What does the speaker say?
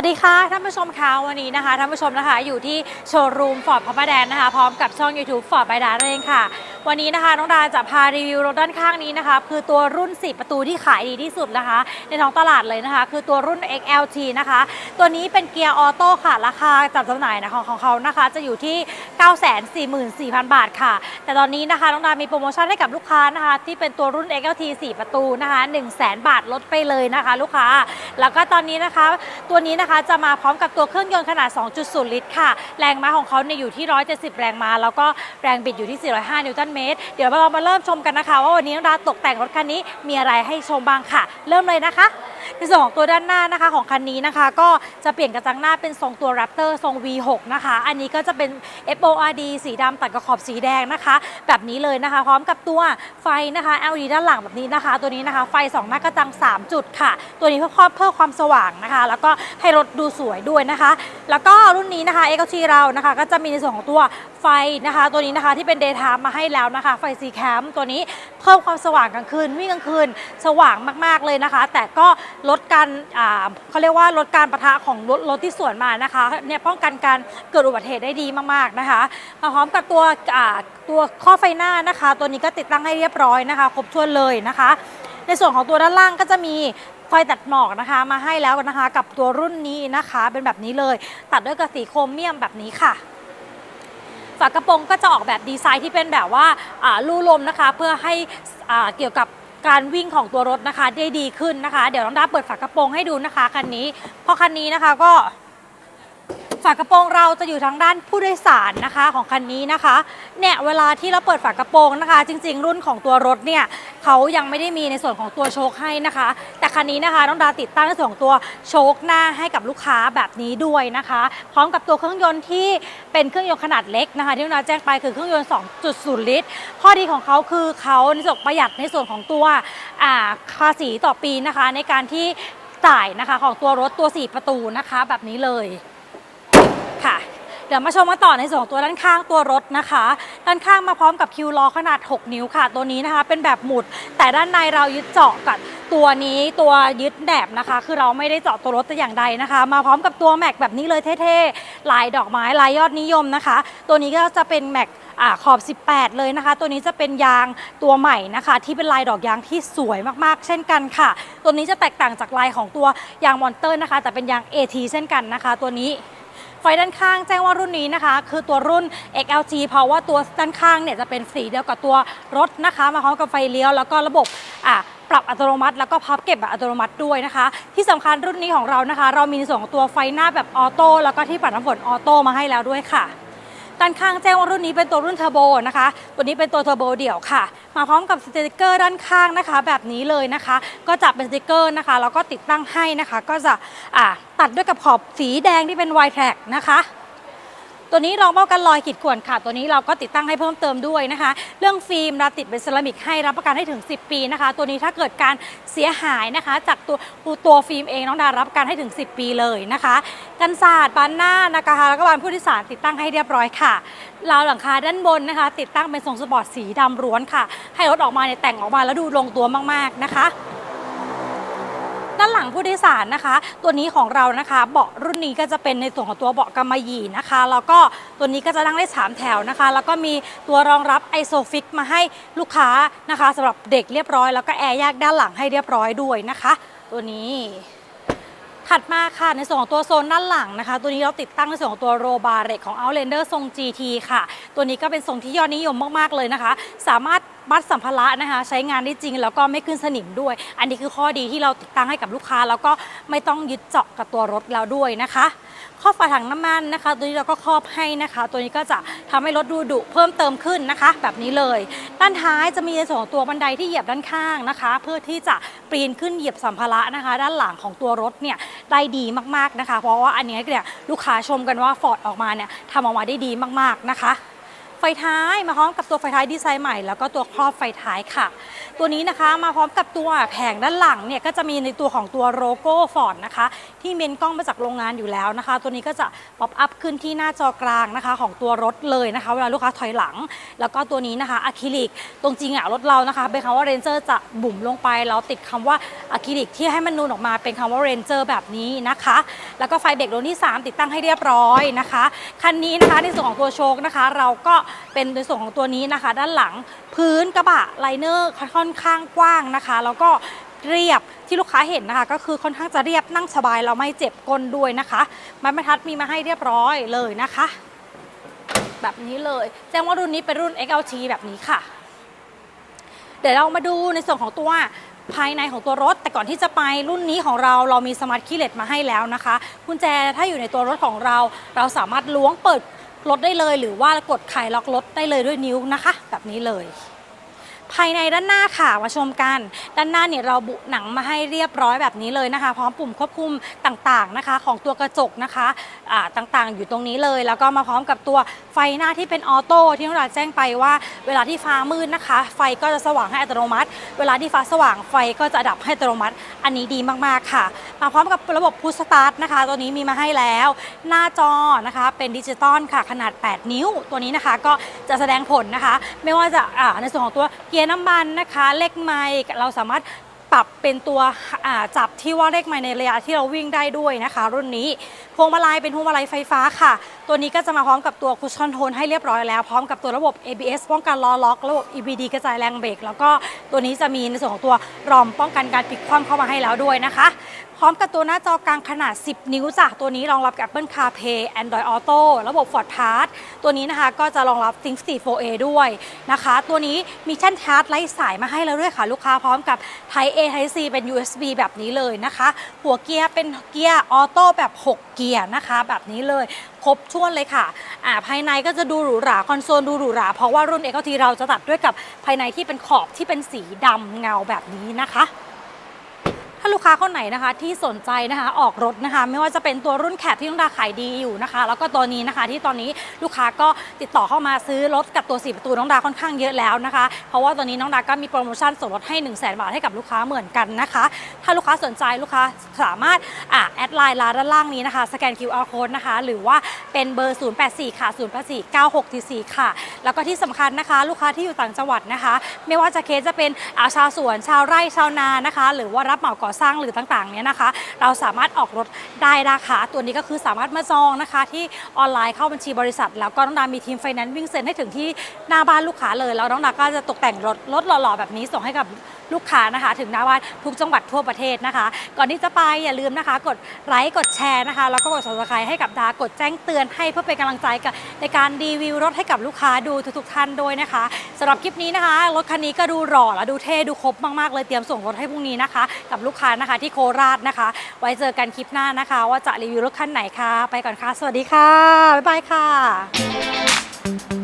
สดีค่ะท่านผู้ชมคะวันนี้นะคะท่านผู้ชมนะคะอยู่ที่โชว์รูมฟอร์ดพระประแดนนะคะ พร้อมกับช่อง YouTube ฟอร์ดไบดาเองค่ะ วันนี้นะคะน้องดาจะพารีวิวรถด้านข้างนี้นะคะ คือตัวรุ่น 4 ประตูที่ขายดีที่สุดนะคะ ในท้องตลาดเลยนะคะ คือตัวรุ่น XLT นะคะ ตัวนี้เป็นเกียร์ออโต้ค่ะราคาจัดจำหน่ายนะคะของเขานะคะ จะอยู่ที่ 944,000 บาทค่ะ แต่ตอนนี้นะคะน้องดามีโปรโมชั่นให้กับลูกค้านะคะ ที่เป็นตัวรุ่น XLT 4 ประตูนะคะ100,000 บาทลดไปเลยนะคะ ลูกค้า แล้วก็ตอนนี้นะคะ ตัวนี้นะคะจะมาพร้อมกับตัวเครื่องยนต์ขนาด 2.0 ลิตรค่ะแรงม้าของเขาเนี่ยอยู่ที่ 170 แรงม้าแล้วก็แรงบิดอยู่ที่ 405 นิวตันเมตร เดี๋ยวเรามาเริ่มชมกันนะคะ ว่าวันนี้น้องดาตกแต่งรถคันนี้มีอะไรให้ชมบ้างค่ะ เริ่มเลยนะคะ ในส่วนของตัวด้านหน้านะคะของคันนี้นะคะ ก็จะเปลี่ยนกระจังหน้าเป็นทรงตัว Raptor ทรง V6 นะคะ อันนี้ก็จะเป็น FORD สีดำตัดกับขอบสีแดงนะคะ แบบนี้เลยนะคะ พร้อมกับตัวไฟนะคะ LED ด้านหลังแบบนี้นะคะ ตัวนี้นะคะ ไฟสองหน้ากระจัง 3 จุดค่ะ ตัวนี้เพื่อความเพิ่มความสว่างนะคะ แล้วก็ให้รถดูสวยด้วยนะคะ แล้วก็รุ่นนี้นะคะ x อ t เรานะคะ ก็จะมีในส่วนของตัวไฟนะคะ ตัวนี้นะคะที่เป็น daytime มาให้แล้วนะคะ ไฟ C cam ตัวนี้ เพิ่มความสว่างกลางคืนวิ่งกลางคืนสว่างมากๆเลยนะคะ แต่ก็ลดการเขาเรียกว่าลดการประทะของรถรถที่สวนมานะคะเนี่ยป้องกันการเกิดอุบัติเหตุได้ดีมากๆนะคะมาพร้อมกับตัวตัวข้อไฟหน้านะคะ ตัวนี้ก็ติดตั้งให้เรียบร้อยนะคะครบถ้วนเลยนะคะ ในส่วนของตัวด้านล่างก็จะมีไฟตัดหมอกนะคะ มาให้แล้วนะคะ กับตัวรุ่นนี้นะคะ เป็นแบบนี้เลย ตัดด้วยกระสีโครเมียมแบบนี้ค่ะ ฝากระโปรงก็จะออกแบบดีไซน์ที่เป็นแบบว่าลู่ลมนะคะ เพื่อให้เกี่ยวกับการวิ่งของตัวรถนะคะได้ดีขึ้นนะคะ เดี๋ยวน้องดาเปิดฝากระโปรงให้ดูนะคะคันนี้ เพราะคันนี้นะคะก็ ฝากระโปรงเราจะอยู่ทางด้านผู้โดยสารนะคะของคันนี้นะคะเนี่ยเวลาที่เราเปิดฝากระโปรงนะคะ จริง ๆ รุ่นของตัวรถเนี่ยเขายังไม่ได้มีในส่วนของตัวโชคให้นะคะ แต่คันนี้นะคะน้องดาติดตั้งในส่วนของตัวโชคหน้าให้กับลูกค้าแบบนี้ด้วยนะคะ พร้อมกับตัวเครื่องยนต์ที่เป็นเครื่องยนต์ขนาดเล็กนะคะ ที่น้องดาแจ้งไปคือเครื่องยนต์ 2.0 ลิตร ข้อดีของเขาคือเขาในส่วนประหยัดในส่วนของตัวอ่าภาษีต่อปีนะคะ ในการที่จ่ายนะคะของตัวรถตัว 4 ประตูนะคะ แบบนี้เลย เดี๋ยวมาชมกันต่อในส่วนของตัวด้านข้างตัวรถนะคะ ด้านข้างมาพร้อมกับคิวล้อขนาด 6 นิ้วค่ะ ตัวนี้นะคะ เป็นแบบหมุด แต่ด้านในเรายึดเจาะกับตัวนี้ตัวยึดแหนบนะคะ คือเราไม่ได้เจาะตัวรถแต่อย่างใดนะคะ มาพร้อมกับตัวแม็กแบบนี้เลยเท่ๆลายดอกไม้ลายยอดนิยมนะคะ ตัวนี้ก็จะเป็นแม็กอขอบ 18 เลยนะคะ ตัวนี้จะเป็นยางตัวใหม่นะคะ ที่เป็นลายดอกยางที่สวยมากๆ เช่นกันค่ะ ตัวนี้จะแตกต่างจากลายของตัวยางมอนเตอร์นะคะ แต่เป็นยาง AT เช่นกันนะคะ ตัวนี้ ไฟด้านข้างแจ้งว่ารุ่นนี้นะคะ คือตัวรุ่น XLG เพราะว่าตัวด้านข้างเนี่ยจะเป็นสีเดียวกับตัวรถนะคะ มาพร้อมกับไฟเลี้ยวแล้วก็ระบบอะปรับอัตโนมัติ แล้วก็พับเก็บแบบอัตโนมัติด้วยนะคะ ที่สำคัญรุ่นนี้ของเรานะคะ เรามีในส่วนของตัวไฟหน้าแบบออโต้แล้วก็ที่ปัดน้ำฝนออโต้มาให้แล้วด้วยค่ะ ด้านข้างแจ้งว่ารุ่นนี้เป็นตัวรุ่นเทอร์โบนะคะ ตัวนี้เป็นตัวเทอร์โบเดี่ยวค่ะ มาพร้อมกับสติกเกอร์ด้านข้างนะคะ แบบนี้เลยนะคะ ก็จับเป็นสติกเกอร์นะคะแล้วก็ติดตั้งให้นะคะ ก็จะตัดด้วยกับขอบสีแดงที่เป็นไวแท็กนะคะ ตัวนี้รองป้องกันรอยขีดข่วนค่ะ ตัวนี้เราก็ติดตั้งให้เพิ่มเติมด้วยนะคะ เรื่องฟิล์มเราติดเป็นเซรามิกให้รับประกันให้ถึง 10 ปีนะคะ ตัวนี้ถ้าเกิดการเสียหายนะคะ จากตัวตัวฟิล์มเองน้องดารับประกันให้ถึง 10 ปีเลยนะคะกันศาสตร์บานหน้านะคะแล้วก็บานผู้โดยสารติดตั้งให้เรียบร้อยค่ะราวหลังคาด้านบนนะคะ ติดตั้งเป็นทรงสปอร์ตสีดำร้วนค่ะ ให้รถออกมาเนี่ยแต่งออกมาแล้วดูลงตัวมากๆนะคะ ด้านหลังผู้โดยสารนะคะ ตัวนี้ของเรานะคะ เบาะรุ่นนี้ก็จะเป็นในส่วนของตัวเบาะกำมะหยี่นะคะ แล้วก็ตัวนี้ก็จะนั่งได้สามแถวนะคะ แล้วก็มีตัวรองรับไอโซฟิกมาให้ลูกค้านะคะสำหรับเด็กเรียบร้อย แล้วก็แอร์แยกด้านหลังให้เรียบร้อยด้วยนะคะ ตัวนี้ ถัดมาค่ะในส่วนของตัวโซนด้านหลังนะคะ ตัวนี้เราติดตั้งในส่วนของตัวโรบาร์เรกของ Outlander ทรง GT ค่ะ ตัวนี้ก็เป็นทรงที่ยอดนิยมมากๆเลยนะคะ สามารถมัดสัมภาระนะคะ ใช้งานได้จริงแล้วก็ไม่ขึ้นสนิมด้วย อันนี้คือข้อดีที่เราติดตั้งให้กับลูกค้า แล้วก็ไม่ต้องยึดเจาะกับตัวรถเราด้วยนะคะ ครอบฝาถังน้ำมันนะคะ ตัวนี้เราก็ครอบให้นะคะ ตัวนี้ก็จะทำให้รถดูดุเพิ่มเติมขึ้นนะคะ แบบนี้เลย ด้านท้ายจะมีในส่วนของตัวบันไดที่เหยียบด้านข้างนะคะ เพื่อที่จะปีนขึ้นเหยียบสัมภาระนะคะ ด้านหลังของตัวรถเนี่ยได้ดีมากๆนะคะ เพราะว่าอันนี้เนี่ยลูกค้าชมกันว่าฟอร์ดออกมาเนี่ยทำออกมาได้ดีมากๆนะคะ ฟท้ายมาพร้อมกับตัวไฟท้ายดีไซน์ใหม่ แล้วก็ตัวครอบไฟท้ายค่ะ ตัวนี้นะคะมาพร้อมกับตัวแผงด้านหลังเนี่ยก็จะมีในตัวของตัวโลโก้ฟอร์ดนะคะ ที่เมนกล้องมาจากโรงงานอยู่แล้วนะคะ ตัวนี้ก็จะป๊อปอัพขึ้นที่หน้าจอกลางนะคะ ของตัวรถเลยนะคะ เวลาลูกค้าถอยหลัง แล้วก็ตัวนี้นะคะอะคริลิกตรงจริงอะรถเรานะคะเป็นคำว่าเรนเจอร์จะบุ๋มลงไปแล้วติดคำว่าอะคริลิกที่ให้มันนูนออกมาเป็นคำว่าเรนเจอร์แบบนี้นะคะ แล้วก็ไฟเบรกดวงที่ 3 ติดตั้งให้เรียบร้อยนะคะคันนี้นะคะในส่วนของตัวโชคนะคะ เราก็เป็นในส่วนของตัวนี้นะคะ ด้านหลังพื้นกระบะไลเนอร์ค่อนข้างกว้างนะคะ แล้วก็เรียบที่ลูกค้าเห็นนะคะก็คือค่อนข้างจะเรียบนั่งสบายเราไม่เจ็บก้นด้วยนะคะไม้บรรทัดมีมาให้เรียบร้อยเลยนะคะ แบบนี้เลย แจ้งว่ารุ่นนี้เป็นรุ่น XLT แบบนี้ค่ะ เดี๋ยวเรามาดูในส่วนของตัวภายในของตัวรถ แต่ก่อนที่จะไปรุ่นนี้ของเราเรามีสมาร์ทคีย์เลสมาให้แล้วนะคะกุญแจถ้าอยู่ในตัวรถของเรา เราสามารถล้วงเปิด รถได้เลย หรือว่ากดไขล็อกรถได้เลยด้วยนิ้วนะคะ แบบนี้เลย ภายในด้านหน้าค่ะมาชมกัน ด้านหน้าเนี่ยเราบุหนังมาให้เรียบร้อยแบบนี้เลยนะคะ พร้อมปุ่มควบคุมต่างๆนะคะ ของตัวกระจกนะคะต่างๆ อยู่ตรงนี้เลย แล้วก็มาพร้อมกับตัวไฟหน้าที่เป็นออโต้ที่น้องดาแจ้งไปว่า เวลาที่ฟ้ามืดนะคะ ไฟก็จะสว่างให้อัตโนมัติ เวลาที่ฟ้าสว่างไฟก็จะดับให้อัตโนมัติ อันนี้ดีมากๆค่ะ มาพร้อมกับระบบพุชสตาร์ทนะคะ ตัวนี้มีมาให้แล้ว หน้าจอนะคะเป็นดิจิตอลค่ะขนาด 8 นิ้ว ตัวนี้นะคะก็จะแสดงผลนะคะ ไม่ว่าจะในส่วนของตัวเกียร์น้ำมันนะคะ เลขไมล์เราสามารถ ปรับเป็นตัวจับที่ว่าเลขไมล์ในระยะที่เราวิ่งได้ด้วยนะคะ รุ่นนี้พวงมาลัยเป็นพวงมาลัยไฟฟ้าค่ะ ตัวนี้ก็จะมาพร้อมกับตัวคุชชั่นโทนให้เรียบร้อยแล้ว พร้อมกับตัวระบบ ABS ป้องกันล้อล็อก ระบบ EBD กระจายแรงเบรกแล้วก็ตัวนี้จะมีในส่วนของตัวรอมป้องกันการพลิกคว่ำเข้ามาให้แล้วด้วยนะคะ ร้อมกับตัวหน้าจอกลางขนาด 10 นิ้วจ้ะตัวนี้รองรับกับ Apple CarPlay Android Auto ระบบ Ford Pass ตัวนี้นะคะก็จะรองรับ Think 4 4A ด้วยนะคะ ตัวนี้มีชั่นชาร์จไร้สายมาให้แล้วด้วยค่ะ ลูกค้าพร้อมกับ Type A Type C เป็น USB แบบนี้เลยนะคะ หัวเกียร์เป็นเกียร์ออโต้แบบ 6 เกียร์นะคะ แบบนี้เลยครบถ้วนเลยค่ะอ่าภายในก็จะดูหรูหราคอนโซลดูหรูหรา เพราะว่ารุ่น XLT เราจะตัดด้วยกับภายในที่เป็นขอบที่เป็นสีดำเงาแบบนี้นะคะ ถ้าลูกค้าคนไหนนะคะที่สนใจนะคะออกรถนะคะ ไม่ว่าจะเป็นตัวรุ่นแคปที่น้องดาขายดีอยู่นะคะ แล้วก็ตัวนี้นะคะที่ตอนนี้ลูกค้าก็ติดต่อเข้ามาซื้อรถกับตัว4ประตูน้องดาค่อนข้างเยอะแล้วนะคะ เพราะว่าตัวนี้น้องดาก็มีโปรโมชั่นส่วนลดให้ 1 0 0 0 0แบาทให้กับลูกค้าเหมือนกันนะคะ ถ้าลูกค้าสนใจลูกค้าสามารถอ่าแอดไลน์ร้านด้านล่างนี้นะคะสแกน QR code นะคะ หรือว่า เป็นเบอร์ 084 ค่ะ 084 9644 ค่ะ แล้วก็ที่สำคัญนะคะ ลูกค้าที่อยู่ต่างจังหวัดนะคะ ไม่ว่าจะเคสจะเป็นอาชาวสวนชาวไร่ชาวนานะคะ หรือว่ารับเหมาก่อสร้างหรือต่างๆเนี่ยนะคะ เราสามารถออกรถได้นะคะตัวนี้ก็คือสามารถมาจองนะคะ ที่ออนไลน์เข้าบัญชีบริษัท แล้วก็น้องดามีทีมไฟแนนซ์วิ่งเซ็นให้ถึงที่หน้าบ้านลูกค้าเลยแล้วน้องดาก็จะตกแต่งรถรถหล่อๆแบบนี้ส่งให้กับ ลูกค้านะคะ ถึงหน้าบ้านทุกจังหวัดทั่วประเทศนะคะ ก่อนที่จะไปอย่าลืมนะคะ กดไลค์กดแชร์นะคะ แล้วก็กด subscribe ให้กับดากดแจ้งเตือนให้เพื่อเป็นกำลังใจกับในการรีวิวรถให้กับลูกค้าดูทุกๆท่านด้วยนะคะสำหรับคลิปนี้นะคะรถคันนี้ก็ดูหล่อและดูเท่ดูครบมากๆเลยเตรียมส่งรถให้พรุ่งนี้นะคะ กับลูกค้านะคะที่โคราชนะคะ ไว้เจอกันคลิปหน้านะคะ ว่าจะรีวิวรถคันไหนคะไปก่อนค่ะ สวัสดีค่ะบ๊ายบายค่ะ